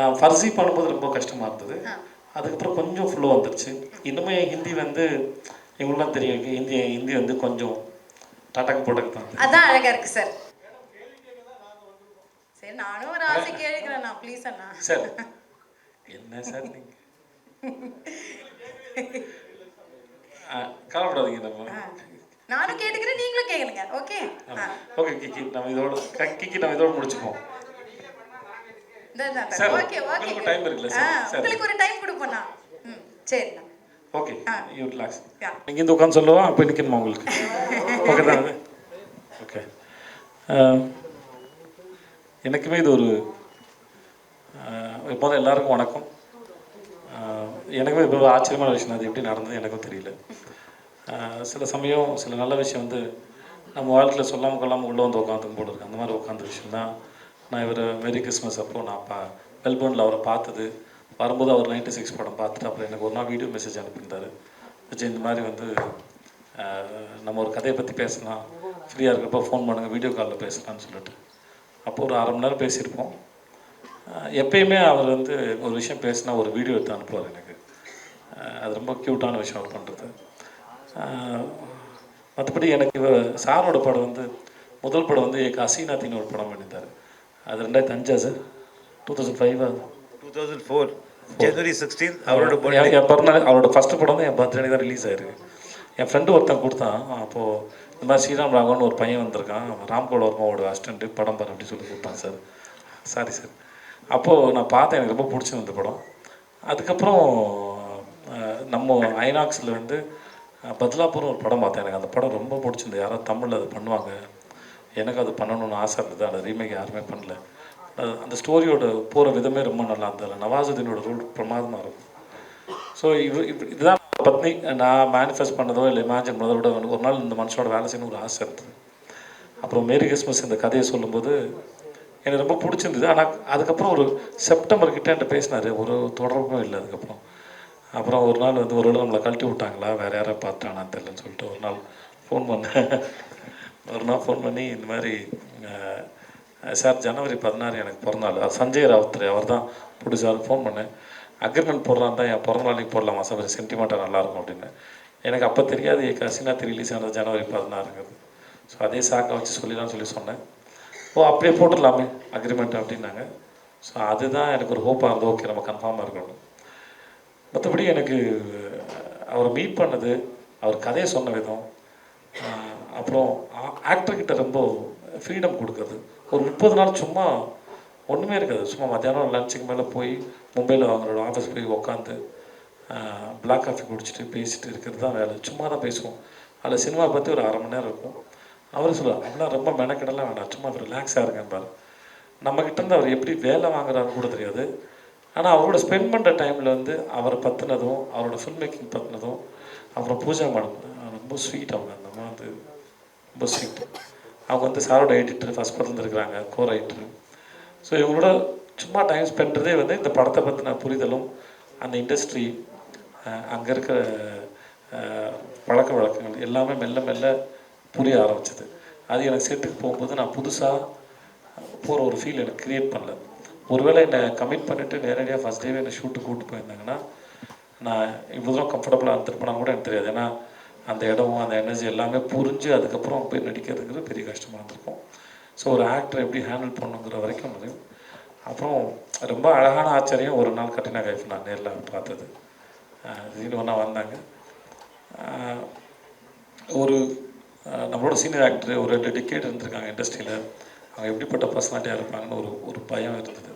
நான் ஃபர்ஸி பண்ணும்போது ரொம்ப கஷ்டமாக இருந்தது. அதுக்கப்புறம் கொஞ்சம் ஃப்ளோ வந்துருச்சு இன்னுமே ஹிந்தி வந்து எங்களுக்குலாம் தெரியும் ஹிந்தி ஹிந்தி வந்து கொஞ்சம் டாட்டாக்கு போட்டக்கு தான். அதான் அழகா இருக்கு சார் சரி நானும் ஒரு ஆசை கேட்கிறேன் நான் ப்ளீஸ் அண்ணா சார் என்ன சார் நீங்கள் கவலைப்படாதீங்க நம்ம. நானும் கேட்டுக்கிறேன் நீங்களும் கேளுங்க ஓகே ஓகே கிக்கி நம்ம இதோட கிக்கி நம்ம இதோட முடிச்சுப்போம். சார், உங்களுக்கு இருக்குல்ல சார்? உங்களுக்கு ஒரு டைம் கொடுப்போண்ணா ம் சரிண்ணா. ஓகே. You relax yeah. நீங்கள் இந்த உட்காந்து சொல்லவா? அப்போ நிற்கணுமா உங்களுக்கு? ஓகே தானே? ஓகே எனக்குமே இது ஒரு இப்போ எல்லாருக்கும் வணக்கம். எனக்குமே இப்போ ஆச்சரியமான விஷயம். அது எப்படி நடந்தது எனக்கும் தெரியல. சில சமயம் சில நல்ல விஷயம் வந்து நம்ம வாழ்க்கையில் சொல்லாமல் கொள்ளாமல் உள்ளே வந்து உட்காந்து போல அந்த மாதிரி உட்காந்த விஷயம் தான் நான் இவர் வெரி கிறிஸ்மஸ் அப்போ நான் பா மெல்போர்னில் அவரை பார்த்தது. வரும்போது அவர் நைன்டி சிக்ஸ் படம் பார்த்துட்டு அப்புறம் எனக்கு ஒரு நாள் வீடியோ மெசேஜ் அனுப்பியிருந்தார். விஜய் இந்த மாதிரி வந்து நம்ம ஒரு கதையை பற்றி பேசலாம். ஃப்ரீயாக இருக்கிறப்ப ஃபோன் பண்ணுங்கள் வீடியோ காலில் பேசலாம்னு சொல்லிட்டு. அப்போ ஒரு அரை மணி நேரம் பேசியிருப்போம். எப்பயுமே அவர் வந்து ஒரு விஷயம் பேசினா ஒரு வீடியோ எடுத்து அனுப்புவார் எனக்கு. அது ரொம்ப க்யூட்டான விஷயம் அவர் பண்ணுறது மற்றபடி எனக்கு இவர் சாரோட படம் வந்து முதல் படம் வந்து ஏக் அசீனாத்தின்னு ஒரு படம் பண்ணியிருந்தார். அது ரெண்டாயிரத்தி அஞ்சா sir? Two thousand five two thousand four January sixteen அவரோட என் பர்த்டே என் பிறந்தநாள் அவரோட ஃபஸ்ட்டு படம் தான் என் பர்த்டே தான் ரிலீஸ் ஆயிருக்கு. என் ஃப்ரெண்டு ஒருத்தன் கொடுத்தான். அப்போது இந்த மாதிரி ஸ்ரீராம் ராகவன் ஒரு பையன் வந்திருக்கான். ராம்கோல் வர்மாவோட அசிஸ்டண்ட்டு படம் பாரு அப்படி சொல்லி கொடுத்தான் சார். Sorry sir. அப்போது நான் பார்த்தேன். எனக்கு ரொம்ப பிடிச்சிருந்த படம். அதுக்கப்புறம் நம்ம ஐநாக்ஸில் வந்து அஹ், பத்லாப்பூர்னு ஒரு படம் பார்த்தேன். எனக்கு அந்த படம் ரொம்ப பிடிச்சிருந்தது. யாராவது தமிழில் அது பண்ணுவாங்க. எனக்கு அது பண்ணணும்னு ஆசை இருந்தது. அதை ரீமேக் யாருமே பண்ணல. அது- அந்த ஸ்டோரியோட போகிற விதமே ரொம்ப நல்லா இருந்தது. நவாசுதீனோட ரோல் பிரமாதமாக இருக்கும். ஸோ இவ் இதுதான் பத்னி. நான் மேனிஃபெஸ்ட் பண்ணதோ இல்லை இமேஜின் பண்ணதோ விட ஒரு நாள் இந்த மனுஷனோட வேலை செய்யணும் ஒரு ஆசை இருந்தது. அப்புறம் மேரி கிறிஸ்மஸ் இந்த கதையை சொல்லும்போது எனக்கு ரொம்ப பிடிச்சிருந்தது. ஆனால் அதுக்கப்புறம் ஒரு செப்டம்பர் கிட்டே என்கிட்ட பேசினார். ஒரு தொடர்பும் இல்லை அதுக்கப்புறம். அப்புறம் ஒரு நாள் வந்து ஒரு நாள் நம்மளை கழட்டி விட்டாங்களா? வேறு யாரை பார்த்தானான்னு தெரியலன்னு சொல்லிட்டு ஒரு நாள் ஃபோன் பண்ணேன். ஒரு நாள் ஃபோன் பண்ணி இந்த மாதிரி சார் ஜனவரி பதினாறு எனக்கு பிறந்தநாள். சஞ்சய் ராவுத்ரே அவர் தான் பிடிச்சார் ஃபோன் பண்ணேன். அக்ரிமெண்ட் போடுறான் தான் என் பிறந்த நாளைக்கு போடலாமா சார் சென்டிமெண்ட்டாக நல்லாயிருக்கும் அப்படின்னு. எனக்கு அப்போ தெரியாது கசினா கசினாத்தி ரிலீஸ் ஆனது ஜனவரி பதினாறுங்கிறது. ஸோ அதே சாக்கை வச்சு சொல்லிடலாம்னு சொல்லி சொன்னேன். ஓ அப்படியே போட்டுடலாமே அக்ரிமெண்ட் அப்படின்னாங்க. ஸோ அதுதான் எனக்கு ஒரு ஹோப்பாக இருந்தது. ஓகே நம்ம கன்ஃபார்மாக இருக்கணும். மற்றபடி எனக்கு அவரை மீட் பண்ணது அவர் கதையை சொன்ன விதம் அப்புறம் ஆக்டர்கிட்ட ரொம்ப ஃப்ரீடம் கொடுக்குறது. ஒரு முப்பது நாள் சும்மா ஒன்றுமே இருக்காது. சும்மா மத்தியானம் லஞ்சுக்கு மேலே போய் மும்பையில் அவங்களோட ஆஃபீஸ் போய் உட்காந்து பிளாக் காஃபி குடிச்சிட்டு பேசிட்டு இருக்கிறது தான் வேலை. சும்மா தான் பேசுவோம். அதில் சினிமா பற்றி ஒரு அரை மணி நேரம் இருக்கும். அவர் சொல்லுவார் அப்படிலாம் ரொம்ப மெனக்கெடலாம் வேண்டாம். சும்மா ரிலாக்ஸாக இருக்கேன் நம்மக்கிட்ட இருந்து அவர் எப்படி வேலை வாங்குறாருன்னு கூட தெரியாது. ஆனால் அவரோட ஸ்பெண்ட் பண்ணுற டைமில் வந்து அவரை பற்றினதும் அவரோட ஃபில்ம் மேக்கிங் பற்றினதும் அப்புறம் பூஜா மேடம் ரொம்ப ஸ்வீட் அவங்க. அந்த வந்து ரொம்ப ஸ்வீட் அவங்க வந்து சாரோட எடிட்டர் ஃபஸ்ட் படத்தில் இருக்கிறாங்க கோ ரைட்டர் ஸோ இவங்களோட சும்மா டைம் ஸ்பெண்ட்றதே வந்து இந்த படத்தை பற்றின புரிதலும் அந்த இண்டஸ்ட்ரி அங்கே இருக்கிற பழக்க வழக்கங்கள் எல்லாமே மெல்ல மெல்ல புரிய ஆரம்பிச்சது. அது எனக்கு செட்டுக்கு போகும்போது நான் புதுசாக போகிற ஒரு ஃபீல் எனக்கு க்ரியேட் பண்ணல. ஒருவேளை என்னை கமிட் பண்ணிவிட்டு நேரடியாக ஃபஸ்ட் டேவே என்னை ஷூட்டு கூப்பிட்டு போயிருந்தாங்கன்னா நான் இவ்வளோ தூரம் கம்ஃபர்டபுளாக இருந்திருப்பேனா கூட எனக்கு தெரியாது. ஏன்னா அந்த இடமும் அந்த எனர்ஜி எல்லாமே புரிஞ்சு அதுக்கப்புறம் போய் நடிக்கிறதுங்கிறது பெரிய கஷ்டமாக இருந்திருக்கும். ஸோ ஒரு ஆக்டர் எப்படி ஹேண்டில் பண்ணுங்கிற வரைக்கும் முடியும். அப்புறம் ரொம்ப அழகான ஆச்சரியம் ஒரு நாள் கட்டினா கைஃப் நான் நேரில் பார்த்தது. திடீர்னு ஒன்றா வந்தாங்க. ஒரு நம்மளோட சீனியர் ஆக்டர் ஒரு ரெண்டு டிக்கெட் இருந்திருக்காங்க இண்டஸ்ட்ரியில் அவங்க எப்படிப்பட்ட பர்சனாலிட்டியாக இருப்பாங்கன்னு ஒரு ஒரு பயம் இருந்தது.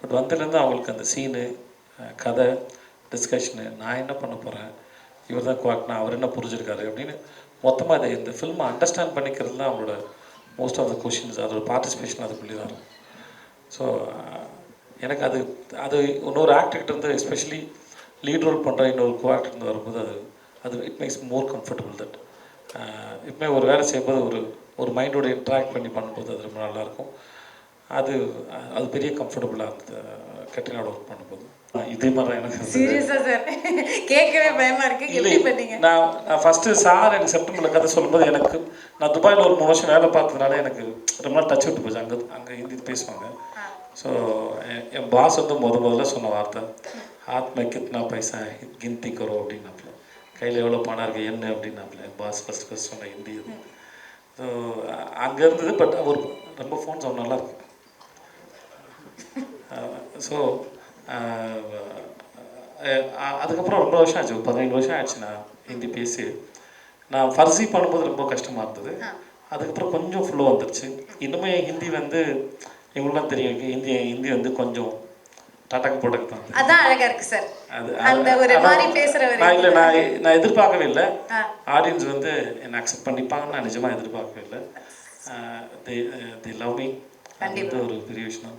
பட் வந்ததுலேருந்து அவங்களுக்கு அந்த சீனு கதை டிஸ்கஷனு நான் என்ன பண்ண போகிறேன் இவர் தான் குவாக்னா அவர் என்ன புரிஞ்சிருக்காரு அப்படின்னு மொத்தமாக இதை இந்த ஃபில்மை அண்டர்ஸ்டாண்ட் பண்ணிக்கிறது தான் அவங்களோட மோஸ்ட் ஆஃப் த கொஷின்ஸ் அதோட பார்ட்டிசிபேஷன் அதுக்குள்ளே தான் இருக்கும். ஸோ எனக்கு அது அது இன்னொரு ஆக்டர்கிட்ட இருந்து எஸ்பெஷலி லீட் ரோல் பண்ணுற இன்னொரு கோ இருந்து வரும்போது அது அது it makes more comfortable that இப்போமே ஒரு வேலை செய்யும்போது ஒரு ஒரு மைண்டோட இன்ட்ராக்ட் பண்ணி பண்ணும்போது அது ரொம்ப நல்லாயிருக்கும் அது அது பெரிய கம்ஃபர்டபுளாக இருந்தது கட்டினோட ஒர்க் பண்ணும்போது. இதே மாதிரி எனக்கு. சீரியஸா சார். கேட்கவே பயமா இருக்கு. எப்படி பண்ணீங்க? நான் நான் ஃபஸ்ட்டு சார் எனக்கு செப்டம்பரில் கதை சொல்லும்போது எனக்கு நான் துபாயில் ஒரு மூணு வருஷம் வேலை பார்த்ததுனால எனக்கு ரொம்ப நாள் டச் விட்டு போச்சு. அங்கே அங்கே ஹிந்தி பேசுவாங்க. ஸோ என் பாஸ் வந்து முத முதல்ல சொன்ன வார்த்தை ஆத்ம கித்னா பைசா கிந்தி கரோ அப்படின்னாப்புல. கையில் எவ்வளோ பணம் இருக்குது என்ன? அப்படின்னாப்புல. என் பாஸ் ஃபஸ்ட் ஃபஸ்ட் சொன்ன ஹிந்தி இது. ஸோ அங்கே இருந்தது பட் அவர் ரொம்ப ஃபோன் சவுண்ட் நல்லா இருக்கு. ஸோ அதுக்கப்புறம் ரொம்ப வருஷம் ஆச்சு. பதினேழு வருஷம் ஆச்சு நான் ஹிந்தி பேசி. நான் ஃபர்ஸி பண்ணும்போது ரொம்ப கஷ்டமாக இருந்தது. அதுக்கப்புறம் கொஞ்சம் ஃப்ளோ வந்துருச்சு. இன்னுமே ஹிந்தி வந்து எங்களுக்குலாம் தெரியும் ஹிந்தி ஹிந்தி வந்து கொஞ்சம் டாட்டாக்கு போட்டக்கு தான். அதான் அழகா இருக்கு சார். அது அந்த ஒரு மாதிரி பேசுறவர் நான் இல்லை நான் நான் எதிர்பார்க்கவே இல்லை. ஆடியன்ஸ் வந்து என்னை அக்செப்ட் பண்ணிப்பாங்கன்னு நான் நிஜமாக எதிர்பார்க்கவே இல்லை. தி தி லவ் மீ அது ஒரு பெரிய விஷயம்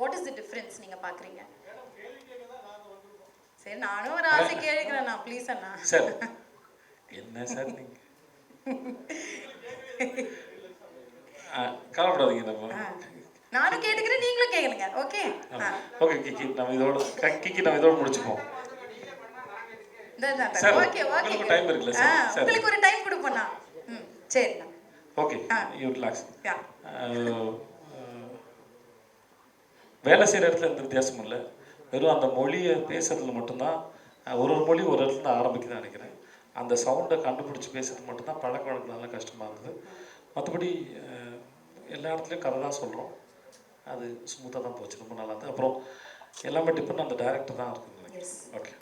what is the difference நீங்க பாக்குறீங்க? சரி நானும் ஒரு ஆசை கேட்கிறேன். நான் ப்ளீஸ் அண்ணா. சார் என்ன சார் நீங்க? ஆ, கவலைப்படாதீங்க நம்ம நானும் கேட்டுக்கிறேன் நீங்களும் கேளுங்க. ஓகே ஓகே கிக்கி நம்ம இதோட கிக்கி நம்ம இதோட முடிச்சுப்போம் ஓகே உங்களுக்கு time இருக்குல்ல. உங்களுக்கு ஒரு டைம் கொடுப்போண்ணா ம் சரிண்ணா. ஓகே. யூ ரிலாக்ஸ் யா வேலை செய்கிற இடத்துல எந்த வித்தியாசமும் இல்லை. வெறும் அந்த மொழியை பேசுறதுல மட்டும்தான் ஒரு ஒரு மொழி ஒரு இடத்துல ஆரம்பிக்குதுன்னு நினைக்கிறேன். அந்த சவுண்டை கண்டுபிடிச்சி பேசுறது மட்டும்தான் பழக்க வழக்கம்னால கஷ்டமாக இருந்தது மற்றபடி எல்லா இடத்துலையும் கதை தான் சொல்கிறோம் அது ஸ்மூத்தாக தான் போச்சு. ரொம்ப நல்லா இருந்தது. அப்புறம் எல்லாமே டிபெண்ட் அந்த டேரக்டர் தான் இருக்குன்னு நினைக்கிறேன். ஓகே